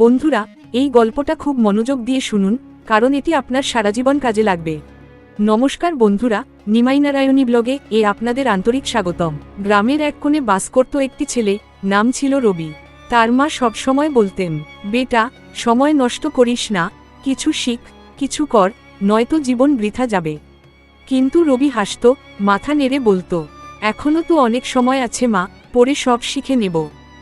বন্ধুরা, এই গল্পটা খুব মনোযোগ দিয়ে শুনুন, কারণ এটি আপনার সারা জীবন কাজে লাগবে। নমস্কার বন্ধুরা নিমাই নারায়ণী ব্লগে এ আপনাদের আন্তরিক স্বাগতম। গ্রামের এক কোণে বাস করত একটি ছেলে, নাম ছিল রবি। তার মা সবসময় বলতেন, বেটা, সময় নষ্ট করিস না, কিছু শিখ, কিছু কর, নয়তো জীবন বৃথা যাবে। কিন্তু রবি হাসত, মাথা নেড়ে বলতো এখনও তো অনেক সময় আছে মা পরে সব শিখে নেব।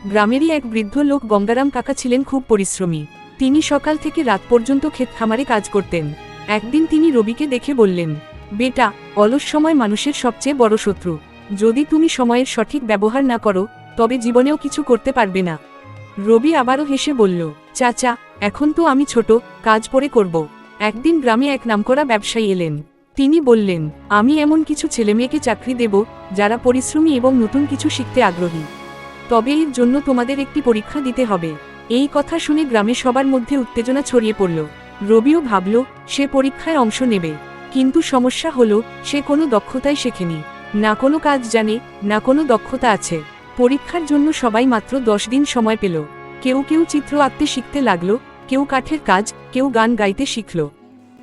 গ্রামেরই এক বৃদ্ধ লোক গঙ্গারাম কাকা ছিলেন খুব পরিশ্রমী। তিনি সকাল থেকে রাত পর্যন্ত ক্ষেত খামারে কাজ করতেন। একদিন তিনি রবিকে দেখে বললেন, বেটা, অলস সময় মানুষের সবচেয়ে বড় শত্রু। যদি তুমি সময়ের সঠিক ব্যবহার না করো, তবে জীবনেও কিছু করতে পারবে না। রবি আবারও হেসে বলল, চাচা, এখন তো আমি ছোট, কাজ পরে করব। একদিন গ্রামে এক নামকরা ব্যবসায়ী এলেন। তিনি বললেন, আমি এমন কিছু ছেলেমেয়েকে চাকরি দেব, যারা পরিশ্রমী এবং নতুন কিছু শিখতে আগ্রহী। তবে এর জন্য তোমাদের একটি পরীক্ষা দিতে হবে। এই কথা শুনে গ্রামে সবার মধ্যে উত্তেজনা ছড়িয়ে পড়ল। রবিও ভাবল, সে পরীক্ষায় অংশ নেবে। কিন্তু সমস্যা হলো, সে কোনো দক্ষতাই শেখেনি। না কোনো কাজ জানে, না কোনো দক্ষতা আছে। পরীক্ষার জন্য সবাই মাত্র দশ দিন সময় পেল। কেউ কেউ চিত্র আঁকতে শিখতে লাগল, কেউ কাঠের কাজ, কেউ গান গাইতে শিখল।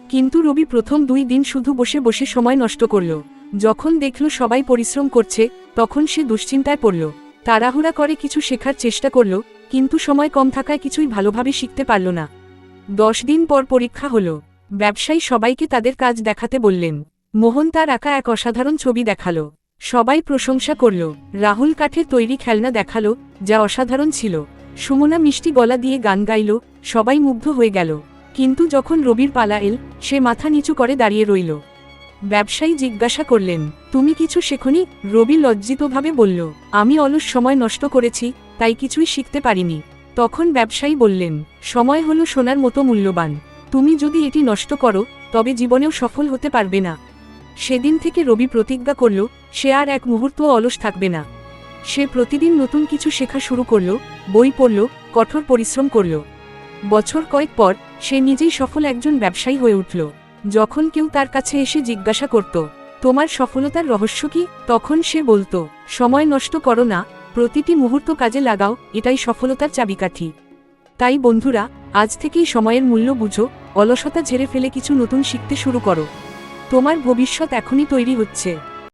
কিন্তু রবি প্রথম দুই দিন শুধু বসে বসে সময় নষ্ট করল। যখন দেখল সবাই পরিশ্রম করছে, তখন সে দুশ্চিন্তায় পড়ল। তাড়াহুড়া করে কিছু শেখার চেষ্টা করল, কিন্তু সময় কম থাকায় কিছুই ভালোভাবে শিখতে পারল না। দশ দিন পর পরীক্ষা হলো। ব্যবসায়ী সবাইকে তাদের কাজ দেখাতে বললেন। মোহন তার আঁকা এক অসাধারণ ছবি দেখাল। সবাই প্রশংসা করল। রাহুল কাঠের তৈরি খেলনা দেখাল, যা অসাধারণ ছিল। সুমনা মিষ্টি গলা দিয়ে গান গাইল, সবাই মুগ্ধ হয়ে গেল। কিন্তু যখন রবির পালা এল, সে মাথা নিচু করে দাঁড়িয়ে রইল। ব্যবসায়ী জিজ্ঞাসা করলেন, তুমি কিছু শেখনি? রবি লজ্জিতভাবে বলল, আমি অলস সময় নষ্ট করেছি, তাই কিছুই শিখতে পারিনি। তখন ব্যবসায়ী বললেন, সময় হলো সোনার মতো মূল্যবান। তুমি যদি এটি নষ্ট করো, তবে জীবনেও সফল হতে পারবে না। সেদিন থেকে রবি প্রতিজ্ঞা করল, সে আর এক মুহূর্ত অলস থাকবে না। সে প্রতিদিন নতুন কিছু শেখা শুরু করল, বই পড়ল, কঠোর পরিশ্রম করল। বছর কয়েক পর, সে নিজেই সফল একজন ব্যবসায়ী হয়ে উঠল। যখন কেউ তার কাছে এসে জিজ্ঞাসা করত, তোমার সফলতার রহস্য কি? তখন সে বলত, সময় নষ্ট করো না, প্রতিটি মুহূর্ত কাজে লাগাও, এটাই সফলতার চাবিকাঠি। তাই বন্ধুরা, আজ থেকেই সময়ের মূল্য বুঝো, অলসতা ঝেড়ে ফেলে কিছু নতুন শিখতে শুরু করো। তোমার ভবিষ্যৎ এখনই তৈরি হচ্ছে।